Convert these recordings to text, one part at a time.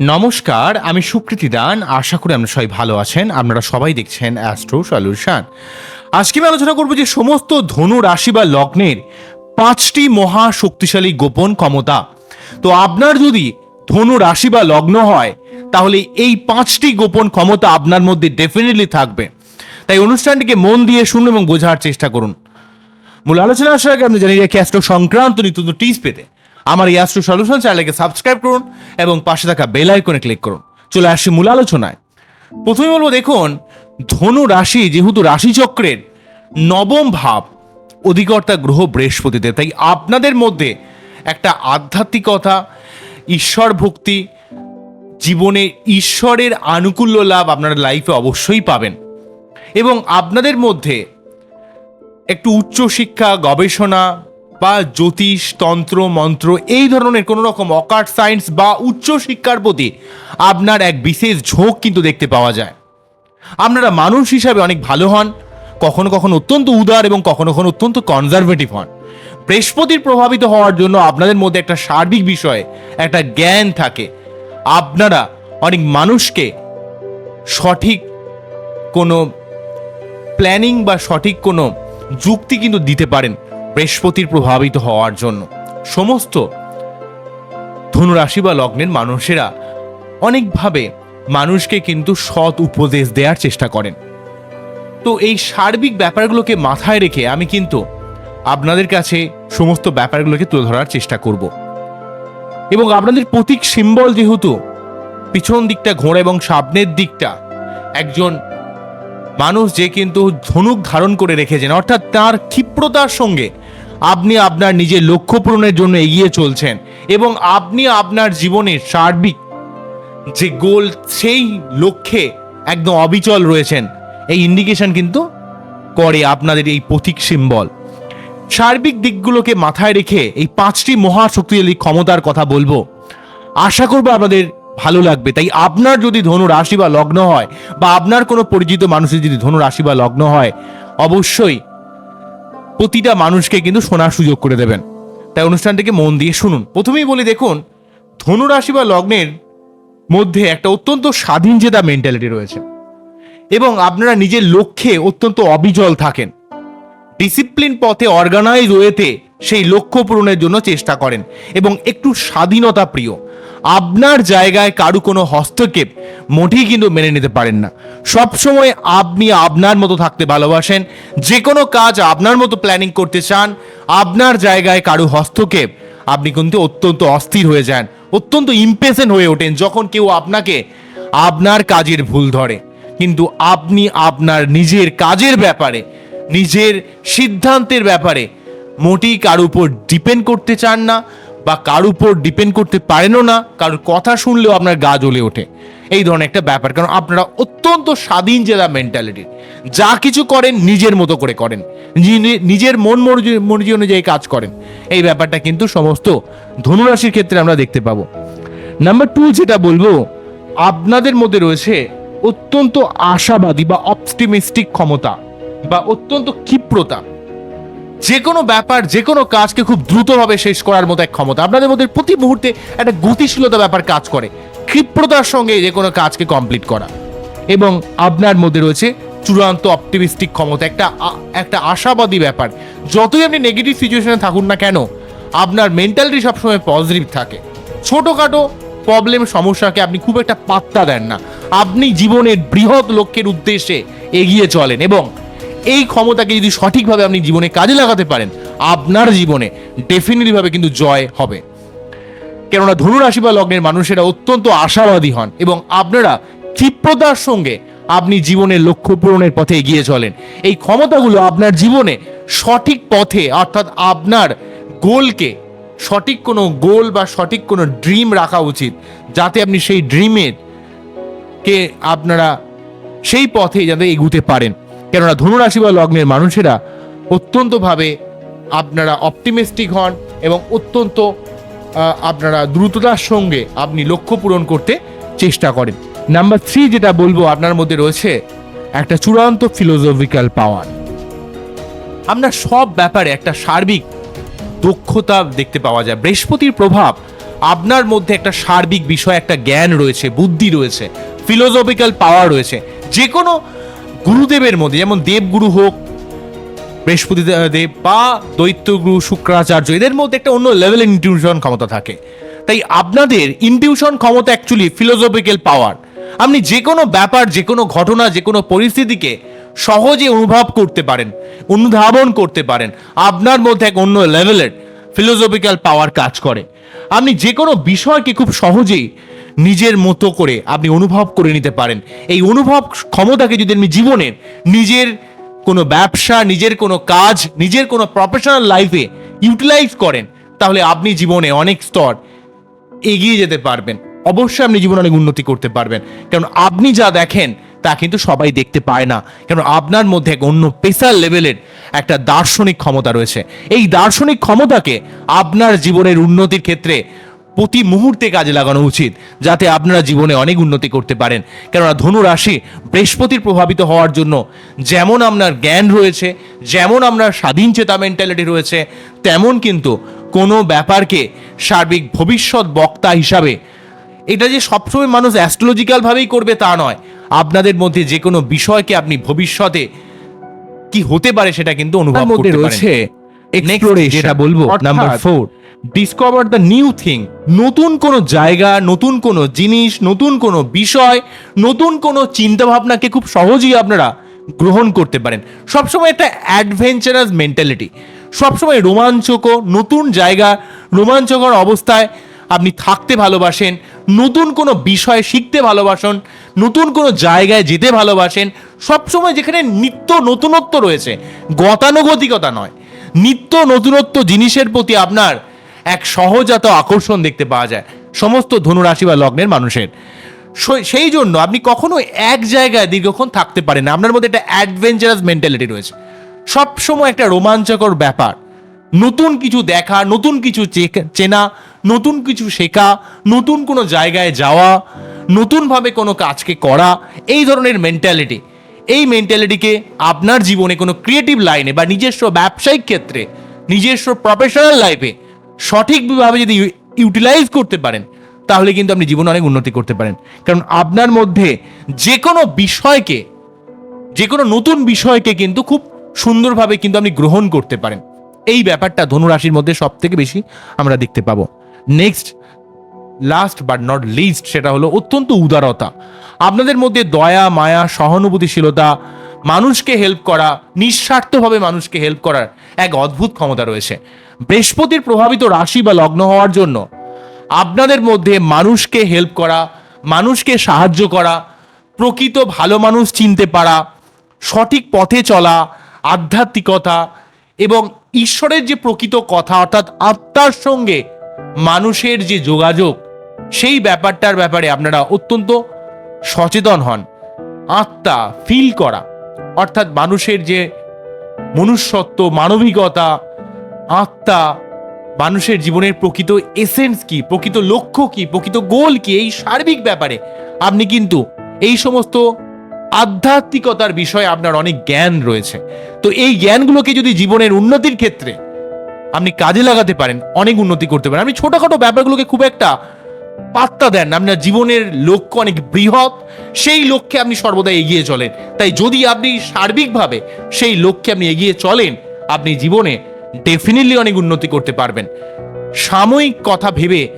নমস্কার, আমি সুকৃতি দান। আশা করি আপনারা সবাই ভালো আছেন। আপনারা সবাই দেখছেন অ্যাস্ট্রো সলিউশন আজকে আমি আলোচনা করব যে সমস্ত ধনু রাশি বা লগ্নের পাঁচটি মহা শক্তিশালী গোপন ক্ষমতা। তো আপনার যদি ধনু রাশি বা লগ্ন হয়, তাহলে এই পাঁচটি গোপন ক্ষমতা আপনার মধ্যে ডেফিনেটলি থাকবে। অনুষ্ঠানটিকে মন দিয়ে শুনুন এবং বোঝার চেষ্টা করুন। মূল আলোচনা আসার আগে আপনি জানিয়ে রাখি অ্যাস্ট্রো সংক্রান্ত নিত্য টিপস পেতে আমার এই অ্যাস্ট্রো সলিউশন চ্যানেলকে সাবস্ক্রাইব করুন এবং পাশে থাকা বেল আইকনে ক্লিক করুন। চলে আসি মূল আলোচনায়। প্রথমে বলব, দেখুন, ধনু রাশি যেহেতু রাশিচক্রের নবম ভাব অধিকর্তা গ্রহ বৃহস্পতিতে, তাই আপনাদের মধ্যে একটা আধ্যাত্মিকতা, ঈশ্বর ভক্তি, জীবনে ঈশ্বরের আনুকূল্য লাভ আপনারা লাইফে অবশ্যই পাবেন। এবং আপনাদের মধ্যে একটু উচ্চশিক্ষা গবেষণা বা জ্যোতিষ, তন্ত্র, মন্ত্র এই ধরনের কোনো রকম অকার্ট সায়েন্স বা উচ্চশিক্ষার প্রতি আপনার এক বিশেষ ঝোঁক কিন্তু দেখতে পাওয়া যায়। আপনারা মানুষ হিসাবে অনেক ভালো হন, কখনো কখনো অত্যন্ত উদার এবং কখনো কখনো অত্যন্ত কনজারভেটিভ হন। বৃহস্পতির প্রভাবিত হওয়ার জন্য আপনাদের মধ্যে একটা সার্বিক বিষয়ে, একটা জ্ঞান থাকে। আপনারা অনেক মানুষকে সঠিক কোনো প্ল্যানিং বা সঠিক কোনো যুক্তি কিন্তু দিতে পারেন বৃহস্পতির প্রভাবিত হওয়ার জন্য। সমস্ত ধনুরাশি বা লগ্নের মানুষেরা অনেকভাবে মানুষকে কিন্তু সৎ উপদেশ দেওয়ার চেষ্টা করেন। তো এই সার্বিক ব্যাপারগুলোকে মাথায় রেখে আমি কিন্তু আপনাদের কাছে সমস্ত ব্যাপারগুলোকে তুলে ধরার চেষ্টা করব। এবং আপনাদের প্রতীক সিম্বল যেহেতু, পিছন দিকটা ঘোড়া এবং সামনের দিকটা, একজন মানুষ যে কিন্তু ধনুক ধারণ করে রেখেছেন, অর্থাৎ তার ক্ষিপ্রতার সঙ্গে আপনি আপনার নিজের লক্ষ্য পূরণের জন্য এগিয়ে চলছেন এবং আপনি আপনার জীবনের সার্বিক যে গোল, সেই লক্ষ্যে একদম অবিচল রয়েছেন। এই ইন্ডিকেশন কিন্তু করে আপনাদের এই প্রতীক সিম্বল সার্বিক দিকগুলোকে মাথায় রেখে এই পাঁচটি মহাশক্তিশালী ক্ষমতার কথা বলব। আশা করব আপনাদের ভালো লাগবে। তাই আপনার যদি ধনু রাশি বা লগ্ন হয়, বা আপনার কোনো পরিচিত মানুষের যদি ধনু রাশি বা লগ্ন হয়, অবশ্যই প্রতিটা মানুষকে কিন্তু শোনার সুযোগ করে দেবেন। তাই অনুষ্ঠানটিকে মন দিয়ে শুনুন। প্রথমেই বলি দেখুন, ধনু রাশি বা লগ্নের মধ্যে একটা অত্যন্ত স্বাধীন জেদা মেন্টালিটি রয়েছে, এবং আপনারা নিজের লক্ষ্যে অত্যন্ত অবিচল থাকেন। ডিসিপ্লিন পথে অর্গানাইজ ওয়েতে সেই লক্ষ্য পূরণের জন্য চেষ্টা করেন, এবং একটু স্বাধীনতা প্রিয়। আপনার জায়গায় কারু কোনো হস্তক্ষেপ মোটেই কিন্তু মেনে নিতে পারেন না। সবসময় আপনি আপনার মতো থাকতে ভালোবাসেন, যে কোনো কাজ আপনার মতো প্ল্যানিং করতে চান, আপনার জায়গায় কারু হস্তক্ষেপ, আপনি কিন্তু অত্যন্ত অস্থির হয়ে যান, অত্যন্ত ইম্পেশেন্ট হয়ে ওঠেন যখন কেউ আপনাকে আপনার কাজের ভুল ধরে। কিন্তু আপনি আপনার নিজের কাজের ব্যাপারে, নিজের সিদ্ধান্তের ব্যাপারে মোটেই কার উপর ডিপেন্ড করতে চান না। বা কার উপর ডিপেন্ড করতে পারেনও না, কারোর কথা শুনলেও আপনার গা জ্বলে ওঠে। এই ধরনের একটা ব্যাপার, কারণ আপনারা অত্যন্ত স্বাধীন জেলা মেন্টালিটির যা কিছু করেন নিজের মতো করে করেন। নিজের মন মর্জি অনুযায়ী কাজ করেন। এই ব্যাপারটা কিন্তু সমস্ত ধনুরাশির ক্ষেত্রে আমরা দেখতে পাবো। নাম্বার টু যেটা বলব, আপনাদের মধ্যে রয়েছে অত্যন্ত আশাবাদী বা অপটিমিস্টিক ক্ষমতা বা অত্যন্ত ক্ষিপ্রতা। যে কোনো ব্যাপার, যে কোনো কাজকে খুব দ্রুতভাবে শেষ করার মতো এক ক্ষমতা। আপনাদের মধ্যে প্রতি মুহূর্তে একটা গতিশীলতা ব্যাপার কাজ করে। ক্ষিপ্রতার সঙ্গে যে কোনো কাজকে কমপ্লিট করা। এবং আপনার মধ্যে রয়েছে চূড়ান্ত অপটিমিস্টিক ক্ষমতা। একটা একটা আশাবাদী ব্যাপার। যতই আপনি নেগেটিভ সিচুয়েশনে থাকুন না কেন, আপনার মেন্টালিটি সবসময় পজিটিভ থাকে। ছোটোখাটো প্রবলেম সমস্যাকে আপনি খুব একটা পাত্তা দেন না। আপনি জীবনের বৃহৎ লক্ষ্যের উদ্দেশ্যে এগিয়ে চলেন এবং এই ক্ষমতাকে যদি সঠিকভাবে আপনি জীবনে কাজে লাগাতে পারেন, আপনার জীবনে ডেফিনেটলিভাবে কিন্তু জয় হবে। কেননা ধনুরাশি বা লগ্নের মানুষেরা অত্যন্ত আশাবাদী হন এবং আপনারা ক্ষিপ্রতার সঙ্গে আপনি জীবনের লক্ষ্য পূরণের পথে এগিয়ে চলেন। এই ক্ষমতাগুলো আপনার জীবনে সঠিক পথে অর্থাৎ আপনার গোলকে সঠিক কোনো গোল বা সঠিক কোনো ড্রিম রাখা উচিত, যাতে আপনি সেই ড্রিমের কে আপনারা সেই পথে যাতে এগুতে পারেন। কেননা ধনুরাশি বা লগ্নের মানুষেরা অত্যন্তভাবে আপনারা অপটিমিস্টিক হন এবং অত্যন্ত আপনারা দ্রুততার সঙ্গে আপনি লক্ষ্য পূরণ করতে চেষ্টা করেন। নাম্বার থ্রি যেটা বলব আপনার মধ্যে রয়েছে, একটা চূড়ান্ত ফিলোসফিক্যাল পাওয়ার আপনার সব ব্যাপারে একটা সার্বিক দক্ষতা দেখতে পাওয়া যায়। বৃহস্পতির প্রভাব, আপনার মধ্যে একটা সার্বিক বিষয়, একটা জ্ঞান রয়েছে, বুদ্ধি রয়েছে ফিলোসফিক্যাল পাওয়ার রয়েছে। যে কোনো গুরুদেবের মধ্যে, যেমন দেবগুরু হোক, বৃহস্পতি দেব বা দৈত্যগুরু, শুক্রাচার্য, এদের মধ্যে একটা অন্য লেভেলের ইনটিউশন ক্ষমতা থাকে। তাই আপনাদের ইনটিউশন ক্ষমতা অ্যাকচুয়ালি ফিলোসফিক্যাল পাওয়ার আপনি যে কোনো ব্যাপার, যে কোনো ঘটনা, যে কোনো পরিস্থিতিকে সহজে অনুভব করতে পারেন, অনুধাবন করতে পারেন, আপনার মধ্যে এক অন্য লেভেলের ফিলোসফিক্যাল পাওয়ার কাজ করে। আপনি যে কোনো বিষয়কে খুব সহজেই নিজের মতো করে আপনি অনুভব করে নিতে পারেন। এই অনুভব ক্ষমতাকে যদি আপনি জীবনের নিজের কোনো ব্যবসা, নিজের কোনো কাজ, নিজের কোনো প্রফেশনাল লাইফে ইউটিলাইজ করেন, তাহলে আপনি জীবনে অনেক স্তর এগিয়ে যেতে পারবেন। অবশ্যই আপনি জীবনে অনেক উন্নতি করতে পারবেন। কারণ আপনি যা দেখেন, তা কিন্তু সবাই দেখতে পায় না। কারণ আপনার মধ্যে এক অন্য পেশার লেভেলের একটা দার্শনিক ক্ষমতা রয়েছে। এই দার্শনিক ক্ষমতাকে আপনার জীবনের উন্নতির ক্ষেত্রে প্রতি মুহূর্তে কাজে লাগানো উচিত যাতে আপনারা জীবনে অনেক উন্নতি করতে পারেন। কেননা ধনুরাশি বৃহস্পতির প্রভাবিত হওয়ার জন্য যেমন আপনার জ্ঞান রয়েছে যেমন আপনার স্বাধীন চেতা মেন্টালিটি রয়েছে তেমন কিন্তু কোনো ব্যাপারকে সার্বিক ভবিষ্যৎ বক্তা হিসাবে এটা যে সবসময় মানুষ অ্যাস্ট্রোলজিক্যালভাবেই করবে তা নয়। আপনাদের মধ্যে যে কোনো বিষয়কে আপনি ভবিষ্যতে কি হতে পারে সেটা কিন্তু অনুভব করতে রয়েছে exploration, যেটা বলব number four discover the new thing নতুন কোনো জায়গা নতুন কোনো জিনিস নতুন কোনো বিষয় নতুন কোনো চিন্তা ভাবনাকে খুব সহজেই আপনারা গ্রহণ করতে পারেন। সবসময় একটা অ্যাডভেঞ্চারাস মেন্টালিটি সবসময় রোমাঞ্চক নতুন জায়গা রোমাঞ্চকর অবস্থায় আপনি থাকতে ভালোবাসেন নতুন কোনো বিষয় শিখতে ভালোবাসেন নতুন কোনো জায়গায় যেতে ভালোবাসেন। সবসময় যেখানে নিত্য নতুনত্ব রয়েছে গতানুগতিকতা নয়। নিত্য নতুনত্ব জিনিসের প্রতি আপনার এক সহজাত আকর্ষণ দেখতে পাওয়া যায়, সমস্ত ধনুরাশি বা লগ্নের মানুষের। সই- জন্য আপনি কখনো এক জায়গায় দীর্ঘক্ষণ থাকতে পারেন না। আপনার মধ্যে একটা অ্যাডভেঞ্চারাস মেন্টালিটি রয়েছে। সবসময় একটা রোমাঞ্চকর ব্যাপার। নতুন কিছু দেখা, নতুন কিছু চেনা, নতুন কিছু শেখা, নতুন কোনো জায়গায় যাওয়া, নতুনভাবে কোনো কাজকে করা, এই ধরনের মেন্টালিটি এই মেন্টালিটিকে আপনার জীবনে কোনো ক্রিয়েটিভ লাইনে বা নিজস্ব ব্যবসায়িক ক্ষেত্রে, নিজস্ব প্রফেশনাল লাইফে সঠিকভাবে যদি ইউটিলাইজ করতে পারেন, তাহলে কিন্তু আপনি জীবনে অনেক উন্নতি করতে পারেন। কারণ আপনার মধ্যে যে কোনো বিষয়কে যে কোনো নতুন বিষয়কে কিন্তু খুব সুন্দরভাবে কিন্তু আপনি গ্রহণ করতে পারেন। এই ব্যাপারটা ধনুরাশির মধ্যে সব থেকে বেশি আমরা দেখতে পাবো। Next last but not least সেটা হলো অত্যন্ত উদারতা। আপনাদের মধ্যে দয়া, মায়া, সহানুভূতিশীলতা, মানুষকে হেল্প করা, নিঃস্বার্থভাবে মানুষকে হেল্প করার এক অদ্ভুত ক্ষমতা রয়েছে। বৃহস্পতির প্রভাবিত রাশি বা লগ্ন হওয়ার জন্য আপনাদের মধ্যে মানুষকে হেল্প করা, মানুষকে সাহায্য করা, প্রকৃত ভালো মানুষ চিনতে পারা, সঠিক পথে চলা, আধ্যাত্মিকতা এবং ঈশ্বরের যে প্রকৃত কথা অর্থাৎ আত্মার সঙ্গে মানুষের যে যোগাযোগ সেই ব্যাপারটার ব্যাপারে আপনারা অত্যন্ত সচেতন হন। আত্মা ফিল করা, অর্থাৎ মানুষের যে মনুষ্যত্ব, মানবিকতা, আত্মা মানুষের জীবনের প্রকৃত এসেন্স কি, প্রকৃত লক্ষ্য কি, প্রকৃত গোল কি, এই সার্বিক ব্যাপারে আপনি কিন্তু এই সমস্ত আধ্যাত্মিকতার বিষয়ে আপনার অনেক জ্ঞান রয়েছে। তো এই জ্ঞানগুলোকে যদি জীবনের উন্নতির ক্ষেত্রে আপনি কাজে লাগাতে পারেন, অনেক উন্নতি করতে পারেন। আপনি ছোটখাটো ব্যাপারগুলোকে খুব একটা পাত্তা দেন। আপনার জীবনের লক্ষ্য অনেক বৃহৎ, সেই লক্ষ্যে আপনি সর্বদা এগিয়ে চলেন। তাই যদি আপনি সার্বিকভাবে সেই লক্ষ্যে আপনি এগিয়ে চলেন, আপনি জীবনে ডেফিনেটলি অনেক উন্নতি করতে পারবেন। সাময়িক কথা ভেবে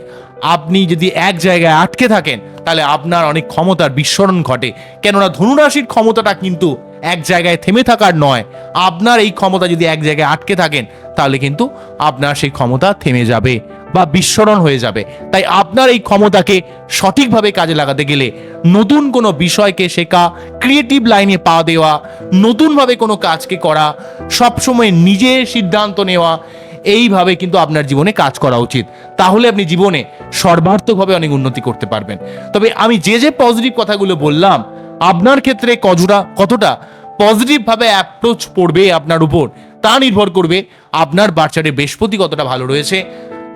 আপনি যদি এক জায়গায় আটকে থাকেন, তাহলে আপনার অনেক ক্ষমতার বিস্মরণ ঘটে। কেননা ধনুরাশির ক্ষমতাটা কিন্তু এক জায়গায় থেমে থাকার নয়। আপনার এই ক্ষমতা যদি এক জায়গায় আটকে থাকেন, তাহলে কিন্তু আপনার সেই ক্ষমতা থেমে যাবে বা বিস্মরণ হয়ে যাবে। তাই আপনার এই ক্ষমতাকে সঠিকভাবে কাজে লাগাতে গেলে নতুন কোনো বিষয়কে শেখা ক্রিয়েটিভ লাইনে পা দেওয়া, নতুনভাবে কোনো কাজকে করা, সবসময় নিজে সিদ্ধান্ত নেওয়া, এইভাবে কিন্তু আপনার জীবনে কাজ করা উচিত। তাহলে আপনি জীবনে সর্বার্থকভাবে অনেক উন্নতি করতে পারবেন। তবে আমি যে যে পজিটিভ কথাগুলো বললাম আপনার ক্ষেত্রে কতটা কতটা পজিটিভভাবে অ্যাপ্রোচ পড়বে আপনার উপর, তা নির্ভর করবে আপনার বাচ্চারে বৃহস্পতি কতটা ভালো রয়েছে।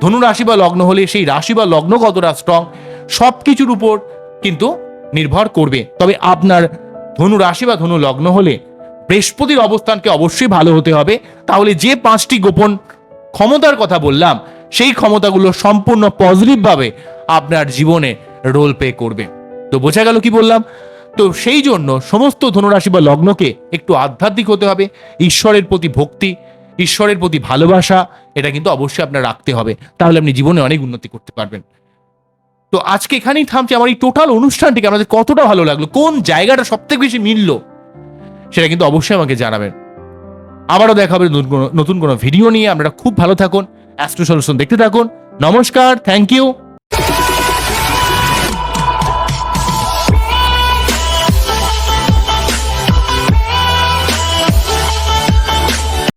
ধনু রাশি বা লগ্ন হলে সেই রাশি বা লগ্ন কতটা স্ট্রং সব কিছুর উপর কিন্তু নির্ভর করবে। তবে আপনার ধনু রাশি বা ধনু লগ্ন হলে বৃহস্পতির অবস্থানকে অবশ্যই ভালো হতে হবে। তাহলে যে পাঁচটি গোপন ক্ষমতার কথা বললাম, সেই ক্ষমতাগুলো সম্পূর্ণ পজিটিভভাবে আপনার জীবনে রোল প্লে করবে। তো বোঝা গেল কি বললাম? তো সেই জন্য সমস্ত ধনুরাশি বা লগ্নকে একটু আধ্যাত্মিক হতে হবে, ঈশ্বরের প্রতি ভক্তি, ঈশ্বরের প্রতি ভালোবাসা, এটা কিন্তু অবশ্যই আপনার রাখতে হবে। তাহলে আপনি জীবনে অনেক উন্নতি করতে পারবেন। তো আজকে এখানেই থামছে, আমার এই টোটাল অনুষ্ঠানটিকে আমাদের কতটা ভালো লাগল, কোন জায়গাটা সব থেকে বেশি মিললো, সেটা কিন্তু অবশ্যই আমাকে জানাবেন। আবারও দেখা হবে নতুন কোনো ভিডিও নিয়ে, আপনারা খুব ভালো থাকুন অ্যাস্ট্রো সলিউশন দেখতে থাকুন, নমস্কার থ্যাংক ইউ